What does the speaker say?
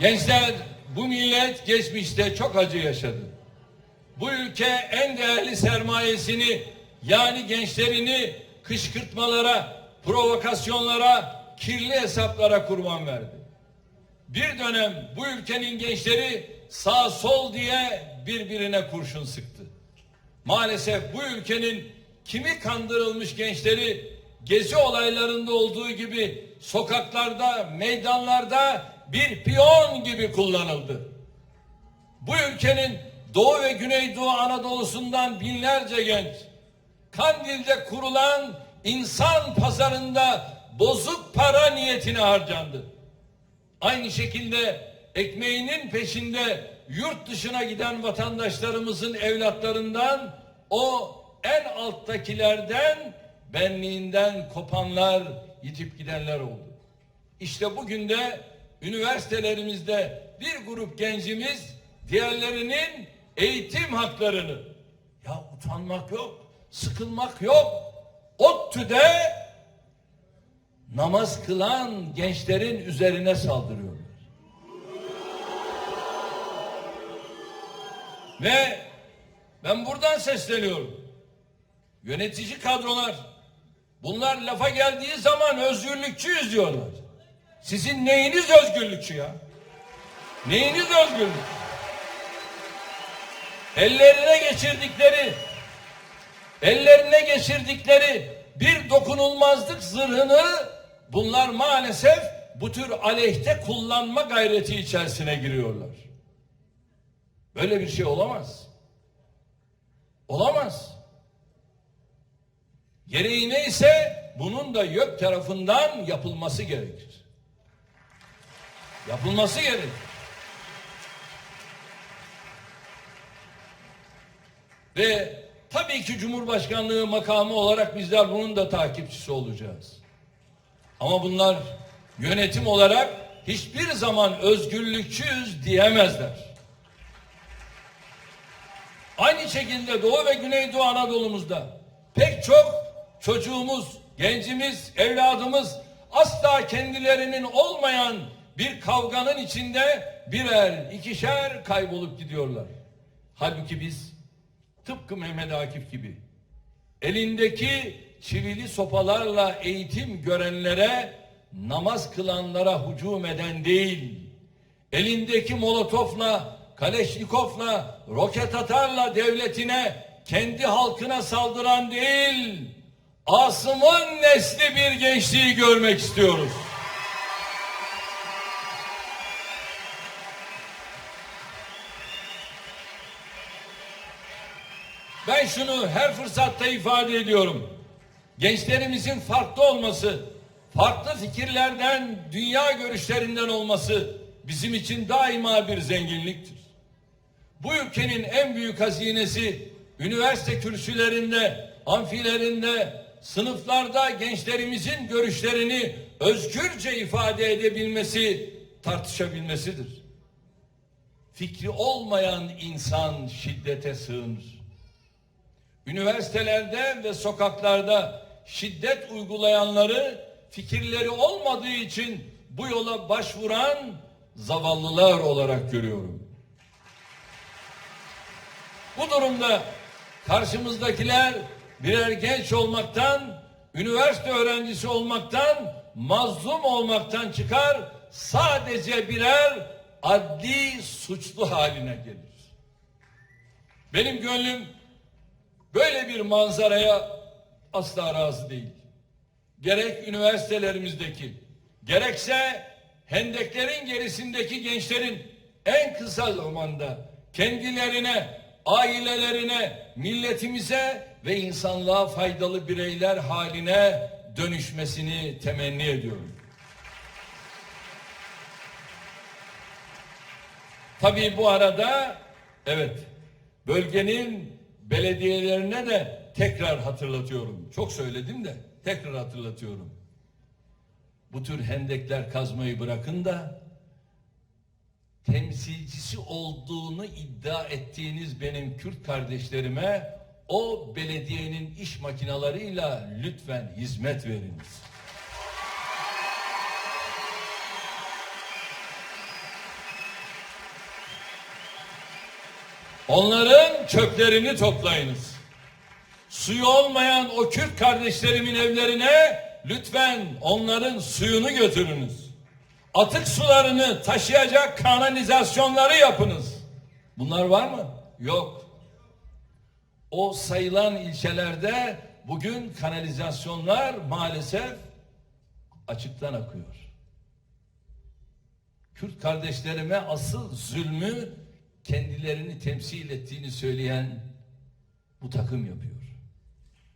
Gençler bu millet geçmişte çok acı yaşadı. Bu ülke en değerli sermayesini yani gençlerini kışkırtmalara, provokasyonlara, kirli hesaplara kurban verdi. Bir dönem bu ülkenin gençleri sağ sol diye birbirine kurşun sıktı. Maalesef bu ülkenin kimi kandırılmış gençleri gezi olaylarında olduğu gibi sokaklarda, meydanlarda bir piyon gibi kullanıldı. Bu ülkenin Doğu ve Güneydoğu Anadolu'sundan binlerce genç Kandil'de kurulan insan pazarında bozuk para niyetine harcandı. Aynı şekilde ekmeğinin peşinde yurt dışına giden vatandaşlarımızın evlatlarından o en alttakilerden benliğinden kopanlar yitip gidenler oldu. İşte bugün de üniversitelerimizde bir grup gencimiz diğerlerinin eğitim haklarını ya utanmak yok, sıkılmak yok. ODTÜ'de namaz kılan gençlerin üzerine saldırıyorlar. Ve ben buradan sesleniyorum. Yönetici kadrolar bunlar lafa geldiği zaman özgürlükçüyüz diyorlar. Sizin neyiniz özgürlükçü ya? Neyiniz özgürlük? Ellerine geçirdikleri ellerine geçirdikleri bir dokunulmazlık zırhını bunlar maalesef bu tür aleyhte kullanma gayreti içerisine giriyorlar. Böyle bir şey olamaz. Olamaz. Gereği neyse bunun da YÖK tarafından yapılması gerekir. Yapılması gerekir. Ve tabii ki Cumhurbaşkanlığı makamı olarak bizler bunun da takipçisi olacağız. Ama bunlar yönetim olarak hiçbir zaman özgürlükçüyüz diyemezler. Aynı şekilde Doğu ve Güneydoğu Anadolu'muzda pek çok çocuğumuz, gencimiz, evladımız asla kendilerinin olmayan bir kavganın içinde birer, ikişer kaybolup gidiyorlar. Halbuki biz tıpkı Mehmet Akif gibi elindeki çivili sopalarla eğitim görenlere namaz kılanlara hücum eden değil elindeki molotofla kaleşnikovla roket atarla devletine kendi halkına saldıran değil Asım'ın nesli bir gençliği görmek istiyoruz. Ben şunu her fırsatta ifade ediyorum. Gençlerimizin farklı olması, farklı fikirlerden, dünya görüşlerinden olması bizim için daima bir zenginliktir. Bu ülkenin en büyük hazinesi üniversite kürsülerinde, amfilerinde, sınıflarda gençlerimizin görüşlerini özgürce ifade edebilmesi, tartışabilmesidir. Fikri olmayan insan şiddete sığınır. Üniversitelerde ve sokaklarda şiddet uygulayanları fikirleri olmadığı için bu yola başvuran zavallılar olarak görüyorum. Bu durumda karşımızdakiler birer genç olmaktan, üniversite öğrencisi olmaktan, mazlum olmaktan çıkar, sadece birer adli suçlu haline gelir. Benim gönlüm böyle bir manzaraya asla razı değil. Gerek üniversitelerimizdeki, gerekse hendeklerin gerisindeki gençlerin en kısa zamanda kendilerine, ailelerine, milletimize ve insanlığa faydalı bireyler haline dönüşmesini temenni ediyorum. Tabii bu arada evet bölgenin belediyelerine de tekrar hatırlatıyorum. Çok söyledim de tekrar hatırlatıyorum. Bu tür hendekler kazmayı bırakın da temsilcisi olduğunu iddia ettiğiniz benim Kürt kardeşlerime o belediyenin iş makinalarıyla lütfen hizmet veriniz. Onların çöplerini toplayınız. Suyu olmayan o Kürt kardeşlerimin evlerine lütfen onların suyunu götürünüz. Atık sularını taşıyacak kanalizasyonları yapınız. Bunlar var mı? Yok. O sayılan ilçelerde bugün kanalizasyonlar maalesef açıktan akıyor. Kürt kardeşlerime asıl zulmü kendilerini temsil ettiğini söyleyen bu takım yapıyor.